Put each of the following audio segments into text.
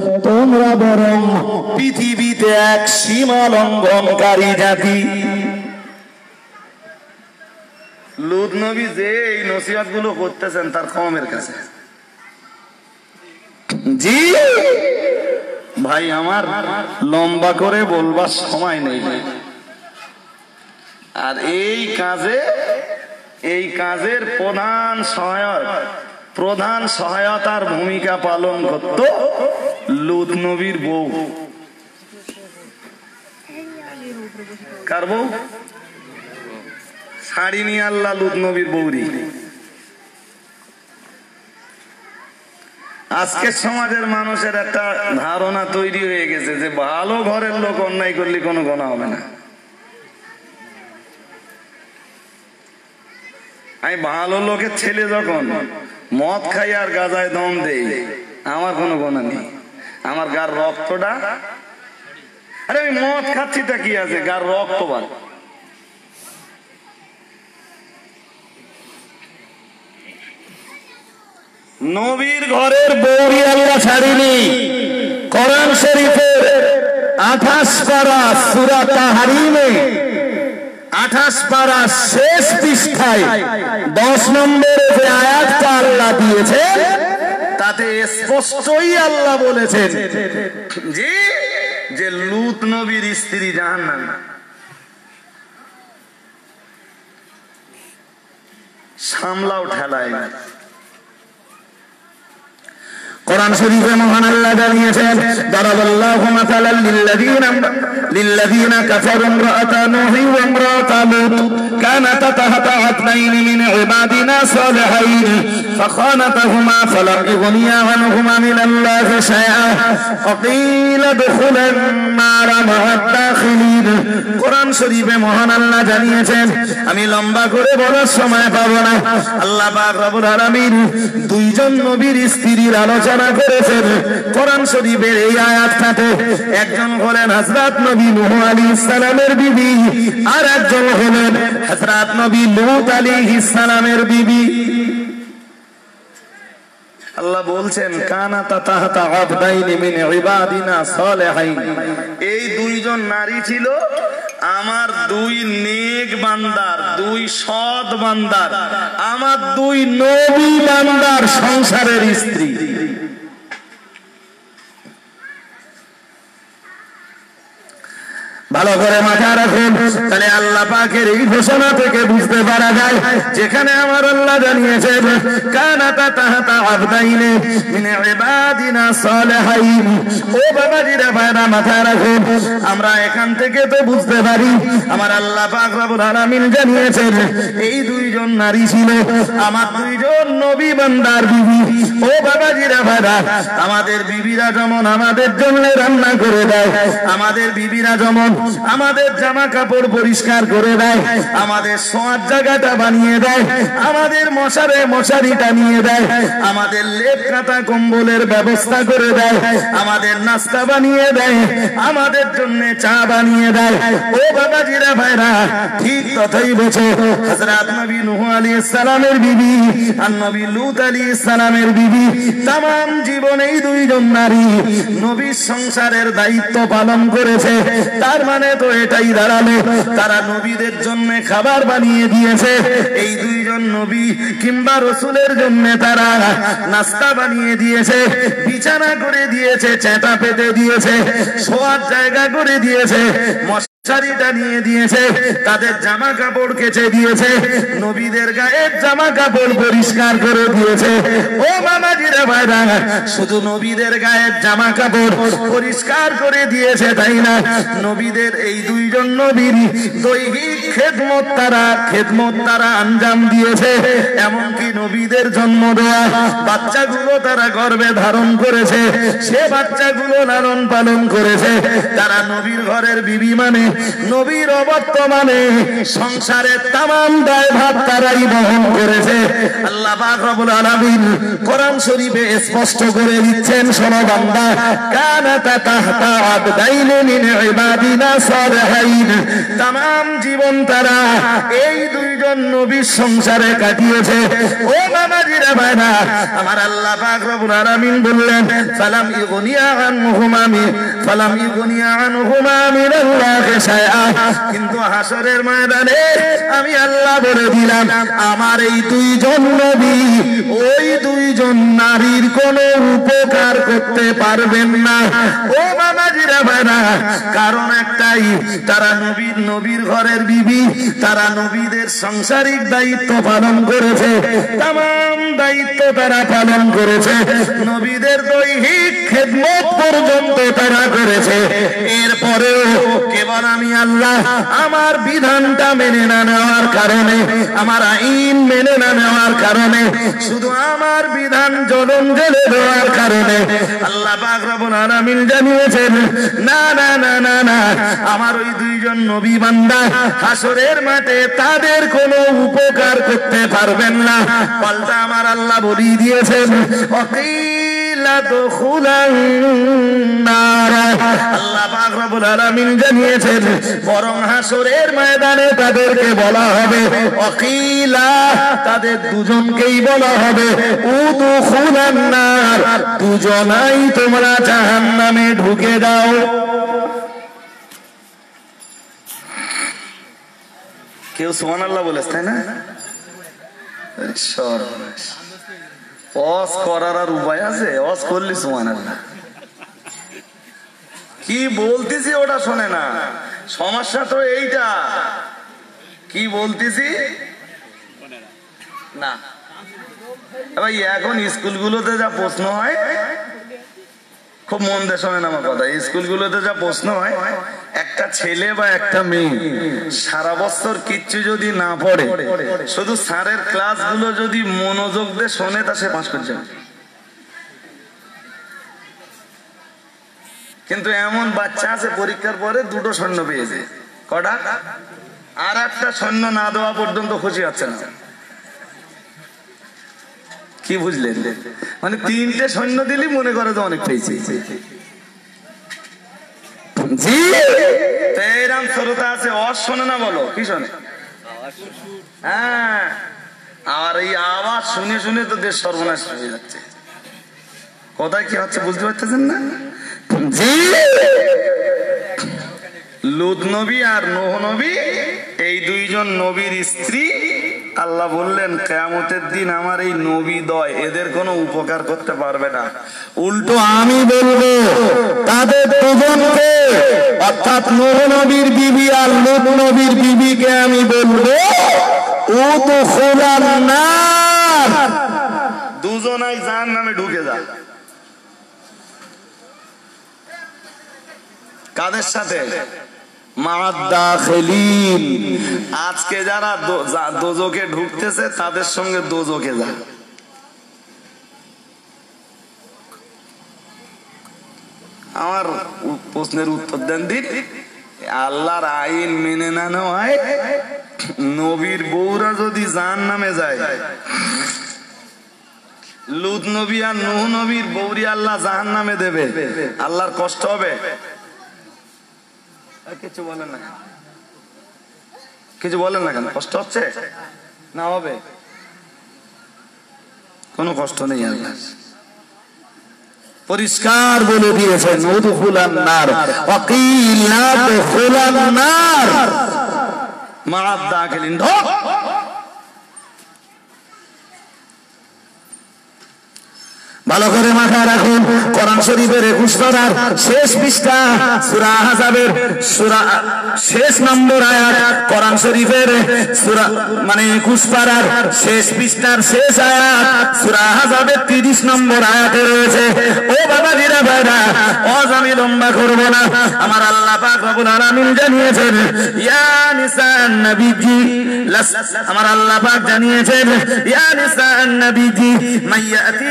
তোমরা বরং পৃথিবীতে এক সীমা লঙ্ঘনকারী জাতি। লুত নবী যে এই নসিহতগুলো করতেছেন তার কমের কাছে। জি! ভাই, আমার লম্বা করে বলবার সময় নেই। আর এই কাজে, এই কাজের প্রধান সহায়ক, প্রধান সহায়তার ভূমিকা পালন করত লুত নবীর বউ। কার বউ? শাড়ি নিয়ে আল্লাহ লুত নবীর বৌরি আজকে সমাজের মানুষের একটা ধারণা তৈরি হয়ে গেছে যে ভালো ঘরের লোক অন্যায় করলে কোনো গোনা হবে না। আমি ভালো লোকের ছেলে যখন, মদ খাই আর গাজায় দম দেই, আমার কোনো গোনা নেই। আমার গার রক্তটা। আরে আমি মদ খাচ্ছি তা কি আছে? গার রক্ত বাদ। নবীর ঘরের বৌরি আল্লাহ ছাড়িনি। কোরআন শরীফের আঠাশ পারা সুরা তাহারিমে, আঠাশ পারা শেষ পৃষ্ঠায় দশ নম্বরে যে আয়াতটা আল্লাহ দিয়েছে তাতে স্পষ্টই আল্লাহ বলেছেন যে যে লুত নবীর স্ত্রী জাহান্নাম। সামলাও ঠেলায়। কোরআন শরীফে মহান আল্লাহ জানিয়েছেন দারাবাল্লাহু মাসালাল লিল্লাযীনা লিল্লাযীনা কাফারু ইমরাআতা নূহি ওয়া ইমরাআতা লূত কানাতা তাহতা আতনাইনি মিন ইবাদিনা সালিহাইন فخانتهما فلم يغنيا عنهما من الله شيئا وقيل ادخلا النار مع الداخلين কোরআন শরীফে মহান আল্লাহ জানিয়েছেন আমি লম্বা করে বলার সময় পাবো না আল্লাহ পাক রব্বুল আলামিন দুইজন নবীর স্ত্রীর আলোচনা করেছেন, কোরআন শরীফের এই আয়াতটাতে একজন হলেন হযরত নবী নূহ আলাইহিস সালামের বিবি, আর একজন হলেন হযরত নবী লূত আলাইহিস সালামের বিবি। আল্লাহ বলছেন, কানা তাহতা এই দুইজন নারী ছিল আমার দুই নেক বান্দার, দুই সৎ বান্দার, আমার দুই নবী বান্দার সংসারের স্ত্রী। করে মাথা রাখেন। তাহলে আল্লাহ পাকের এই ঘোষণা থেকে বুঝতে পারা যায়, যেখানে আমার আল্লাহ জানিয়েছেন কানাতা তাহাতা আবদাইনে ইবাদিনা সালিহাইন। ও ভাইরা মাথা আমরা এখান থেকে তো বুঝতে পারি, আমার আল্লাহ পাক রব্বুল আলামিন জানিয়েছেন, এই দুইজন নারী ছিল, আমার দুইজন নবী বান্দার বিবি। ও বাবাজিরা, ভাইরা, আমাদের বিবিরা যেমন আমাদের জন্য রান্না করে দেয়, আমাদের বিবিরা যেমন আমাদের জামা কাপড় পরিষ্কার করে দেয়। আমাদের শোয়ার জায়গাটা বানিয়ে দেয়। আমাদের মশারে মশারি টানিয়ে দেয়। আমাদের লেপ কাটা কম্বলের ব্যবস্থা করে দেয়। আমাদের নাস্তা বানিয়ে দেয়। আমাদের জন্য চা বানিয়ে দেয়। ও বাবাজিরা ভাইরা, ঠিক তথাই বছর হযরত নবী নূহ আলাইহিস সালামের বিবি আর নবী লূত আলাইহিস সালামের বিবি তাম জীবনেই দুইজন নারী। নবীর সংসারের দায়িত্ব পালন করেছে। তার মানে তো এটাই দাঁড়াল। তারা নবীদের জন্য খাবার বানিয়ে দিয়েছে। এই দুইজন নবী কিংবা রসুলের জন্য তারা নাস্তা বানিয়ে দিয়েছে, বিছানা করে দিয়েছে চেটা পেতে দিয়েছে, শোয়ার জায়গা করে দিয়েছে তাদের কেচে দিয়েছে, নবীদের গায়ের পরিষ্কার করে জামা কাপড় করে তারা তারা আঞ্জাম দিয়েছে। এমনকি নবীদের জন্ম দেওয়া বাচ্চাগুলো তারা গর্বে ধারণ করেছে, সে বাচ্চাগুলো লালন পালন করেছে। তারা নবীর ঘরের বিবি মানে নবীর অবর্তমানে সংসারের তামাম দায় ভাত তারাই বহন করেছে। আল্লাহ পাক রব্বুল আলামিন কোরআন শরীফে স্পষ্ট করে দিচ্ছেন, শোনো কানাতা তাহতা ইবাদিনা সালিহাইন। জীবন তারা এই দুইজন নবীর সংসারে কাটিয়েছে। ও মামাজিরা আমার আল্লাহ পাক বললেন শাইআ কিন্তু হাসরের ময়দানে আমি আল্লাহ বলে দিলাম, আমার এই দুইজন নবী, ওই দুইজন নারীর কোনো উপকার করতে পারবেন না। ও কারণ একটাই, তারা নবীর নবীর ঘরের বিবি, তারা নবীদের সাংসারিক দায়িত্ব পালন করেছে, তাম দায়িত্ব তারা পালন করেছে, নবীদের দৈহিক খেদমত পর্যন্ত তারা করেছে। এরপরেও কেবল আমি আল্লাহ আমার বিধানটা মেনে না নেওয়ার কারণে, আমার আইন মেনে না নেওয়ার কারণে, শুধু আমার বিধান জলন জেলে দেওয়ার কারণে আল্লাহ পাক জানিয়েছেন, না না না না না, আমার ওই দুইজন নবী বান্দা হাসরের মাঠে তাদের কোনো উপকার করতে পারবেন না। পাল্টা আমার আল্লাহ বলিয়ে দিয়েছেন অকিলা দখুলান রব্বুল আলামিন জানিয়েছেন, বরং হাসরের ময়দানে তাদেরকে বলা হবে অকিলা, তাদের দুজনকেই বলা হবে দুজনাই তোমরা জাহান্নামে ঢুকে যাও কেউ সোমান আল্লাহ বলেছ তাই না? সর্বনাশ। অস করার আর উপায় আছে? অস করলি সোমান আল্লাহ কি বলতেছি ওটা শোনে না। সমস্যা তো এইটা। কি বলতেছি? না। ভাই, এখন স্কুলগুলোতে যা প্রশ্ন হয়, খুব মন দিয়ে শোনেন আমার কথা। স্কুলগুলোতে যা প্রশ্ন হয়, একটা ছেলে বা একটা মেয়ে সারা বছর কিচ্ছু যদি না পড়ে, শুধু স্যারের ক্লাসগুলো যদি মনোযোগ দিয়ে শোনে, তা সে পাস করছে কিন্তু এমন বাচ্চা আছে, পরীক্ষার পরে দুটো সৈন্য পেয়েছে কটা? আর একটা সৈন্য না দেওয়া পর্যন্ত খুশি হচ্ছে না। কি বুঝলেন? মানে তিনটে সৈন্য দিলি মনে করে তো অনেক পেয়েছে। জি! এরম শ্রোতা আছে, অস শোনে না বলো, কি শোনে? হ্যাঁ। আর এই আওয়াজ শুনে শুনে তো দেশ সর্বনাশ হয়ে যাচ্ছে। কোথায় কি হচ্ছে বুঝতে পারতেছেন না? জি নবী আর নোহ নবী এই দুইজন নবীর স্ত্রী। আল্লাহ বললেন কেয়ামতের দিন আমার এই নবী দয় এদের কোনো উপকার করতে পারবে না। উল্টো আমি বলব তাদের দুজনকে অর্থাৎ নূহ নবীর বিবি আর লুত নবীর বিবিকে আমি বলব ও তো খোলার না দুজনাই যার নামে ঢুকে যা কাদের সাথে। আজকে যারা দোজকে ঢুকতেছে, তাদের সঙ্গে দোজকে যা। আমার প্রশ্নের উত্তর দেন দিন আল্লাহর আইন মেনে না নেওয়ায় নবীর বউরা যদি জান নামে যায় লুদ নবী আর নবীর বৌরি আল্লাহ জাহান নামে দেবে। আল্লাহর কষ্ট হবে। কিছু বলেন না কিছু বলেন না কেন? কষ্ট হচ্ছে? না হবে। কোনো কষ্ট নেই আল্লাহ পরিষ্কার বলে দিয়েছেন উদখুলান নার। ওয়াকিল তুখুলান নার। মারাদ দাখিলিন ঢোক ভালো করে মাথায় রাখুন। কোরআন শরীফের একুশ পারার শেষ পৃষ্ঠা, সুরা হাজাবের সুরা, শেষ নম্বর আয়াত, কোরআন শরীফের সুরা মানে একুশ পারার শেষ পৃষ্ঠার শেষ আয়াত, সুরা হাজাবের তিরিশ নম্বর আয়াতে রয়েছে। ও বাবা দিরা ভাইরা আমি লম্বা করব না। আমার আল্লাহ পাক রব্বুল আলামিন জানিয়েছেন, ইয়া নিসান নবীজি আমার আল্লাহ পাক জানিয়েছেন, ইয়া নিসান নবীজি, মাইয়াতি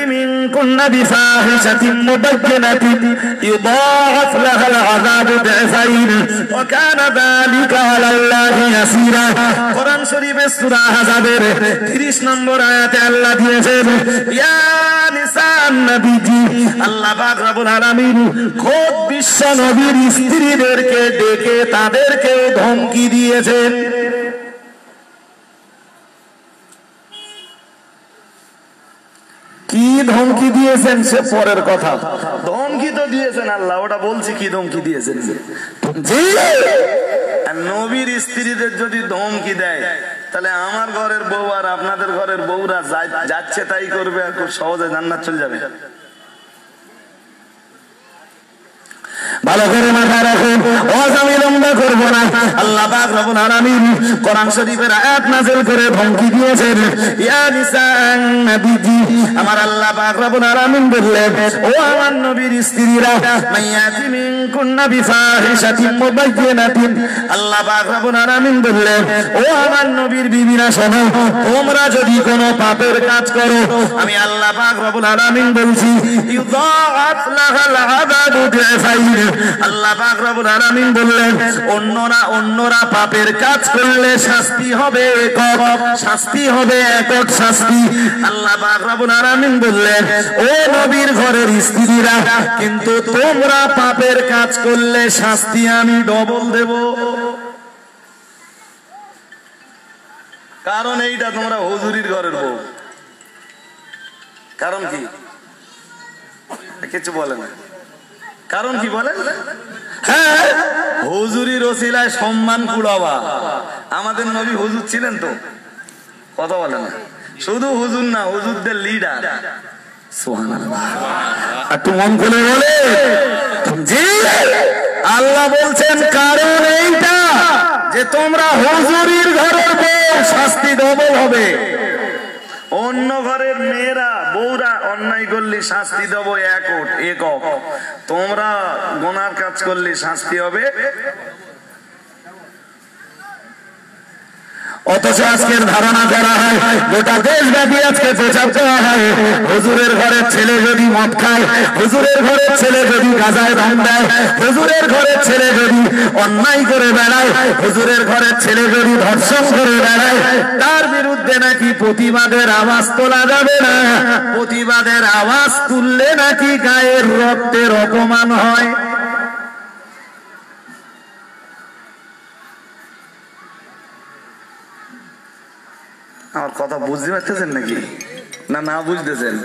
মিনকুন বিফাহিশাতিন মুবাyyinatin يضاعف لها العذاب ضعفين وكان ذلك على الله يسيرا কোরআন শরীফের সূরা আহজাবের 30 নম্বর আয়াতে আল্লাহ দিয়েছেন ইয়া নিসান নবীজি আল্লাহ পাক রব্বুল আলামিন খোদ বিশ্ব নবীর স্ত্রীদেরকে ডেকে তাদেরকেও ধমকি দিয়েছেন কি ধমকি দিয়েছেন সে পরের কথা? ধমকি তো দিয়েছেন আল্লাহ, ওটা বলছি কি ধমকি দিয়েছেন নবীর স্ত্রীদের যদি ধমকি দেয়, তাহলে আমার ঘরের বউ আর আপনাদের ঘরের বউরা যাচ্ছে তাই করবে আর খুব সহজে জান্নাত চলে যাবে। ভালো করে মাথায় রাখুন। আমি লম্বা করব না। আল্লাহ পাক রব্বুল আলামিন কোরআন শরীফের আয়াত নাযিল করে ধমকি দিয়েছেন। ইয়া নিসান আমার আল্লাহ পাক রব্বুল আলামিন বললেন, ও আমার নবীর স্ত্রীরা মাইয়াতি মুবাyyinaতিন আল্লাহ পাক রব্বুল আলামিন বললেন, ও আমার নবীর বিবিরা শোনো, তোমরা যদি কোনো পাপের কাজ করো, আমি আল্লাহ পাক রব্বুল আলামিন বলছি, ইউদাআত আযাবু আল্লাহ পাক রব্বুল আলামিন বললেন, অন্যরা অন্যরা পাপের কাজ করলে শাস্তি হবে একক, শাস্তি হবে একক শাস্তি। আল্লাহ পাক রব্বুল আলামিন বললেন, ও নবীর ঘরের স্ত্রীরা, কিন্তু তোমরা পাপের কাজ করলে শাস্তি আমি ডবল দেব। কারণ এইটা তোমরা হুজুরির ঘরের বউ। কারণ কি? কিছু বলে না। কারণ কি বলেন? হ্যাঁ হুজুরির ওসিলায় সম্মান কুড়াবা। আমাদের নবী হুজুর ছিলেন তো। কথা বলে না। শুধু হুজুর না হুজুরদের লিডার একটু মন খুলে বলে। জি আল্লাহ বলছেন কারণ এইটা যে তোমরা হুজুরির ঘরের বউ শাস্তি ডবল হবে। অন্য ঘরের মেয়েরা বউরা অন্যায় করলে শাস্তি দেব একক একক। তোমরা গোনার কাজ করলে শাস্তি হবে অথচ আজকের ধারণা করা হয়, গোটা দেশব্যাপী আজকে প্রচার করা হয়। হুজুরের ঘরের ছেলে যদি মদ খায়, হুজুরের ঘরের ছেলে যদি গাজায় দেয়, হুজুরের ঘরের ছেলে যদি অন্যায় করে বেড়ায়, হুজুরের ঘরের ছেলে যদি ধর্ষণ করে বেড়ায়, তার বিরুদ্ধে নাকি প্রতিবাদের আওয়াজ তোলা যাবে না? প্রতিবাদের আওয়াজ তুললে নাকি গায়ের রক্তের অপমান হয়? আমার কথা বুঝতে পারতেছেন নাকি না না বুঝতেছেন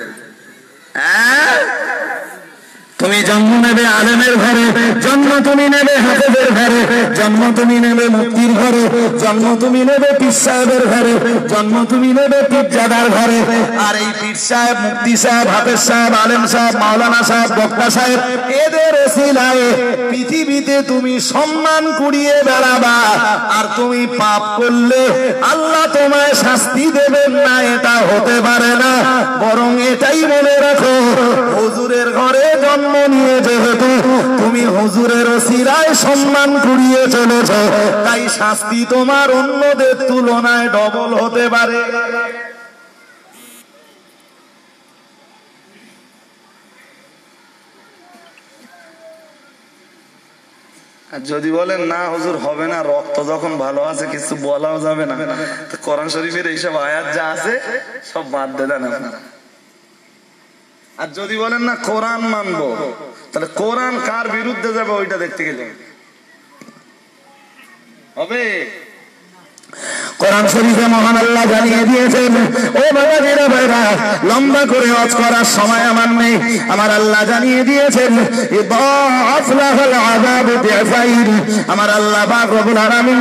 হ্যাঁ? তুমি জন্ম নেবে আলেমের ঘরে, জন্ম তুমি নেবে হাফেজের ঘরে, জন্ম তুমি নেবে মুক্তির ঘরে, জন্ম তুমি নেবে পীর সাহেবের ঘরে, জন্ম তুমি নেবে পীরজাদার ঘরে। আর এই পীর সাহেব মুক্তি সাহেব, হাফেজ সাহেব, আলেম সাহেব, মাওলানা সাহেব, বক্তা সাহেব, এদের ওসিলায় পৃথিবীতে তুমি সম্মান কুড়িয়ে বেড়াবা। আর তুমি পাপ করলে আল্লাহ তোমায় শাস্তি দেবেন না, এটা হতে পারে না। বরং এটাই মনে রাখো, হুজুরের ঘরে জন্ম নিয়ে যেহেতু তুমি ওসিরায় সম্মান কুড়িয়ে চলেছ, তাই শাস্তি তোমার অন্যদের তুলনায় ডবল হতে পারে। যদি বলেন, না হুজুর, হবে না, রক্ত যখন ভালো আছে, কিছু বলাও যাবে না। কোরআন শরীফের এইসব আয়াত যা আছে, সব বাদ দেন আপনারা। আর যদি বলেন না কোরআন মানবো, তাহলে কোরআন কার বিরুদ্ধে যাবে ওইটা দেখতে গেলে? হবে? কোরআন শরীফে মহান আল্লাহ জানিয়ে দিয়েছেন, ও বাবা জিরা ভাইরা, লম্বা করে হজ করার সময় আমার নেই আমার আল্লাহ জানিয়ে দিয়েছেন। আমার আল্লাহ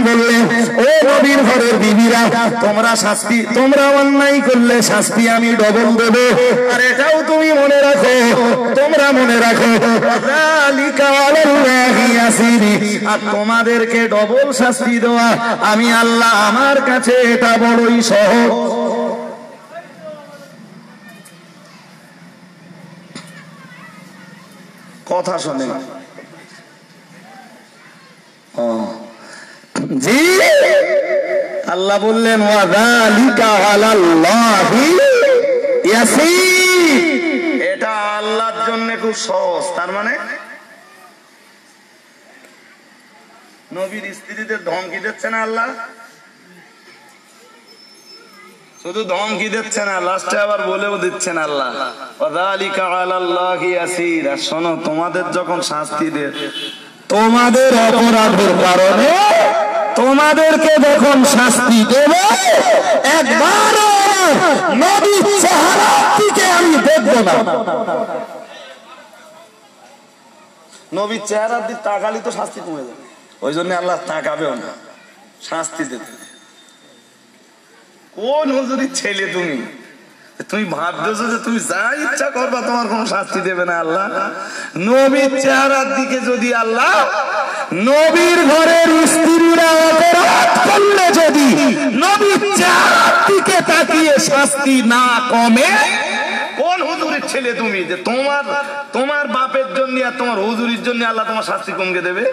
বললেন, ও নবীর ঘরের বিবিরা, তোমরা শাস্তি, তোমরা অন্যায় করলে শাস্তি আমি ডবল দেব আর এটাও তুমি মনে রাখো, তোমরা মনে রাখো। তোমাদেরকে ডবল শাস্তি দেওয়া, আমি আল্লাহ আমার কাছে এটা বড়ই কথা জি। আল্লাহ বললেন এটা আল্লাহর জন্য খুব সহজ, তার মানে নবীর স্ত্রীদের ধমকি দিচ্ছে না আল্লাহ? শুধু ধমকি দিচ্ছে না, লাস্টে আবার বলেও দিচ্ছেন আল্লাহ। শোনো, তোমাদের যখন শাস্তি দেয় তোমাদের অপরাধের কারণে তোমাদেরকে যখন শাস্তি আমি দেখব না। নবীর চেহারার দিক তাকালি তো শাস্তি কমে যাবে। ওই জন্য আল্লাহ তাকাবেও না। শাস্তি দেবে। কোন হুজুরির ছেলে তুমি? তুমি ভাবতেছো যে তুমি যা ইচ্ছা করবা, তোমার কোনো শাস্তি দেবে না আল্লাহ? নবীর চেহারার দিকে যদি আল্লাহ নবীর ঘরের স্ত্রীরা অপরাধ করলে যদি নবীর চেহারার দিকে তাকিয়ে শাস্তি না কমে, কোন হুজুরির ছেলে তুমি? যে তোমার তোমার বাপের জন্য আর তোমার হুজুরির জন্য আল্লাহ তোমার শাস্তি কমকে দেবে?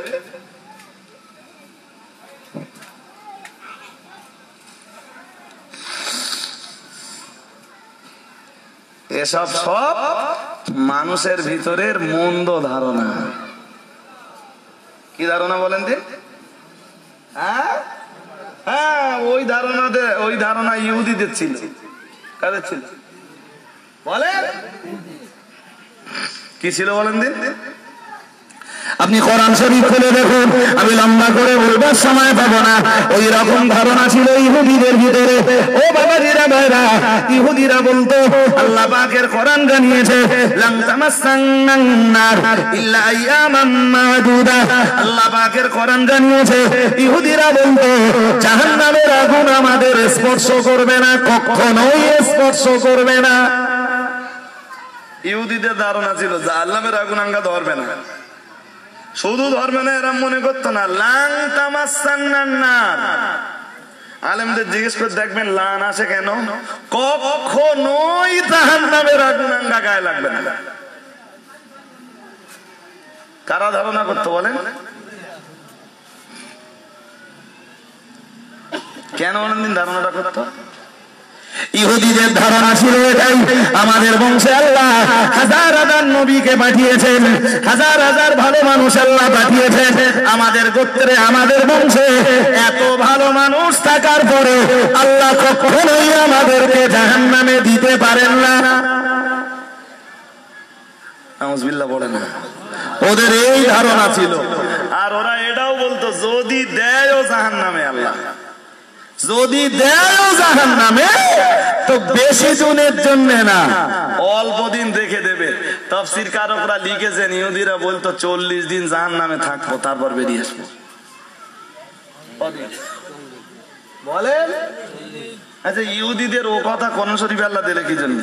এসব সব মানুষের ভিতরের মন্দ ধারণা। কি ধারণা বলেন দিন হ্যাঁ? হ্যাঁ ওই ধারণা ওই ধারণা ইহুদিদের ছিল। কাদের ছিল? বলেন। কি ছিল বলেন দিন আপনি কোরআন শরীফ খুলে দেখুন, আমি লম্বা করে বলবার সময় পাবো না। ওই রকম ধারণা ছিল ইহুদিদের ভিতরে। ও বাবাজিরা, ভাইরা, ইহুদিরা বলতো, আল্লাহ পাকের কোরআন জানিয়েছে, লাম তামাসসান্নান নার ইল্লা আইয়ামান মাদুদা। আল্লাহ পাকের কোরআন জানিয়েছে, ইহুদিরা বলতো, জাহান্নামের আগুন আমাদের স্পর্শ করবে না, কখনোই স্পর্শ করবে না। ইহুদিদের ধারণা ছিল আল্লামের আগুন আঙ্গা ধরবে না। শুধু ধরবে না, এরা মনে করতো না, লাং তামাসান্নান আলেমদের জিজ্ঞেস করে দেখবেন লান আসে কেন? কখনোই জাহান নামের আগুন আঙ্গা গায়ে লাগবে না। কারা ধারণা করতে বলেন? কেন অনেকদিন ধারণাটা করতো? ইহুদিদের ধারণা ছিল এটাই। আমাদের বংশে আল্লাহ হাজার হাজার নবীকে পাঠিয়েছেন, হাজার হাজার ভালো মানুষ আল্লাহ পাঠিয়েছেন। আমাদের গোত্রে, আমাদের বংশে এত ভালো মানুষ থাকার পরে আল্লাহ কখনোই আমাদেরকে জাহান নামে দিতে পারেন না। পড়ে না। ওদের এই ধারণা ছিল। আর ওরা এটাও বলতো, যদি দেয়ও জাহান নামে আল্লাহ। যদি দেয় জাহান নামে তো বেশি দিনের জন্য না। অল্প দিন দেখে দেবে। তফসির কারকরা লিখেছেন, ইহুদিরা বলতো, চল্লিশ দিন জাহান নামে থাকব, তারপর বেরিয়ে আসব। বলেন? আচ্ছা ইহুদিদের ও কথা কোন শরীফ আল্লাহ দিলে কি জন্য?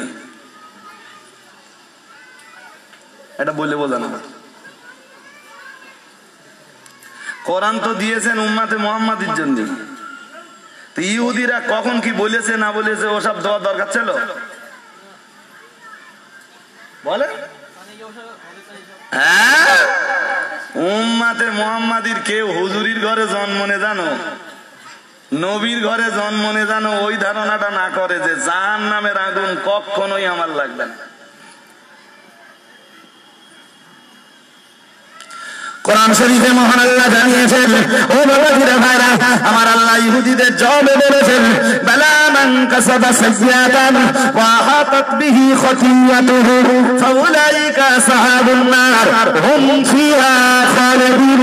এটা বলে বোঝানো কোরআন তো দিয়েছেন উম্মাতে মোহাম্মদের জন্য। ইহুদিরা কখন কি বলেছে, না বলেছে, ওসব দেওয়ার দরকার ছিল? বলে? হ্যাঁ? মোহাম্মাদির কেউ হুজুরির ঘরে জন্ম নে জানো? নবীর ঘরে জন্ম নে জানো? ওই ধারণাটা না করে যে জাহান নামের আগুন কখনোই আমার লাগবে না। কোরআন শরীফে মহান আল্লাহ জানিয়েছেন, ও বাবাজিরা ভাইরা, আমার আল্লাহ ইহুদিদের জবাবে বলেছেন, বালা মান কাসাবা সাইয়াতান ওয়া আহাতাত বিহি খাতিয়াতুহু, ফাউলাইকা আসহাবুন নার, হুম ফিহা খালিদুন।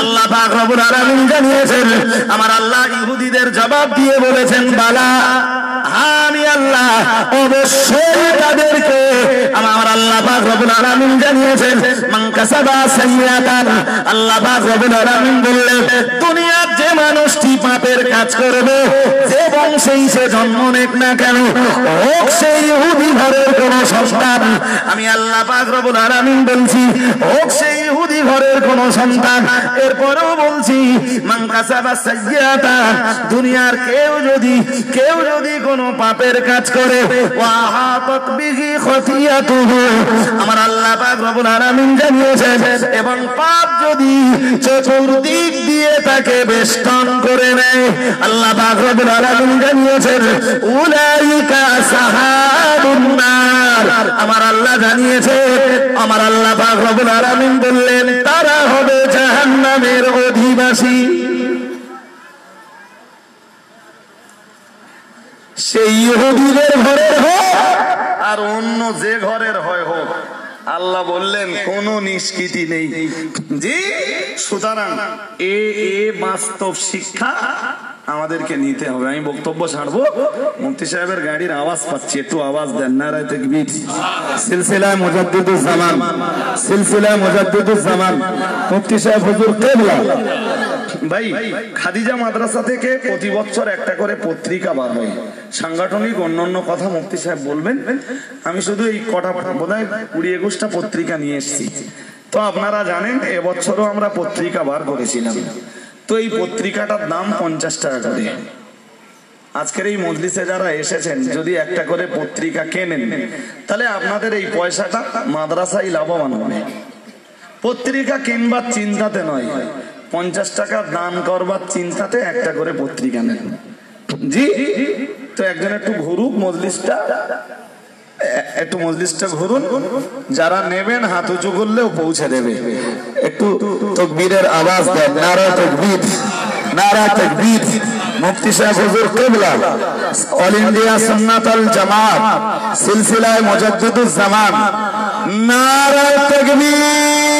আল্লাহ পাক রব্বুল আলামিন জানিয়েছেন, আমার আল্লাহ ইহুদিদের জবাব দিয়ে বলেছেন, বালা আমি আল্লাহ, অবশ্যই তাদেরকে, আমার আল্লাহ পাক রব্বুল আলামিন জানিয়েছেন মান কাসাবা সাইয়্যাতান আল্লাহ পাক রব্বুল আলামিন বললেন দুনিয়ার মানুষটি পাপের কাজ করবে, যে বংশেই সে জন্ম নেক না কেন, হোক সে ইহুদি ঘরের কোন সন্তান। আমি আল্লাহ পাক আলামিন বলছি, হোক সে ইহুদি ঘরের কোন সন্তান। এরপরেও বলছি দুনিয়ার কেউ যদি কেউ যদি কোনো পাপের কাজ করে আমার আল্লাহ পাক আলামিন জানিয়েছেন, এবং পাপ যদি চতুর্দিক দিয়ে তাকে বেষ্টন করে নেয়। আল্লাহ জানিয়েছেন আমার আল্লাহ জানিয়েছে, আমার আল্লাহ রব্বুল আলামিন বললেন, তারা হবে জাহান্নামের অধিবাসী। সেই ইহুদিদের ঘরের হোক আর অন্য যে ঘরের হয় হোক আল্লাহ বললেন কোন নিষ্কৃতি নেই। জি সুতরাং এ এ বাস্তব শিক্ষা আমাদেরকে নিতে হবে। আমি বক্তব্য ছাড়বো। মুফতি সাহেবের গাড়ির আওয়াজ পাচ্ছি একটু আওয়াজ দেন। নারায় তেকবীর। সিলসিলা মুজাদ্দিদুজ জামান সিলসিলা মুজাদ্দিদুজ জামান মুফতি সাহেব হুজুর কেবলা। ভাই খাদিজা মাদ্রাসা থেকে প্রতি বছর একটা করে পত্রিকা বার হয়। সাংগঠনিক অন্যান্য কথা মুফতি সাহেব বলবেন, আমি শুধু এই কটা বোধ হয় কুড়ি একুশটা পত্রিকা নিয়ে এসেছি। তো আপনারা জানেন, এবছরও আমরা পত্রিকা বার করেছিলাম। তো এই পত্রিকাটার দাম পঞ্চাশ টাকা করে। আজকের এই মজলিসে যারা এসেছেন, যদি একটা করে পত্রিকা কেনেন, তাহলে আপনাদের এই পয়সাটা মাদ্রাসায় লাভবান হবে। পত্রিকা কিনবার চিন্তাতে নয়, পঞ্চাশ টাকা দান করবার চিন্তাতে একটা করে পত্রিকা নেন। জি? তো একজন একটু ঘুরুক মজলিসটা, একটু মজলিসটা ঘুরুন, যারা নেবেন হাত উঁচু করলেও পৌঁছে দেবে। একটু তকবীরের আওয়াজ দেন, নারা তকবীর নারা তকবীর। মুফতি সাহেব হুজুর কেবলা, অল ইন্ডিয়া সুন্নাতুল জামাত, সিলসিলায় মুজাদ্দিদুজ জামান। নারা তকবীর।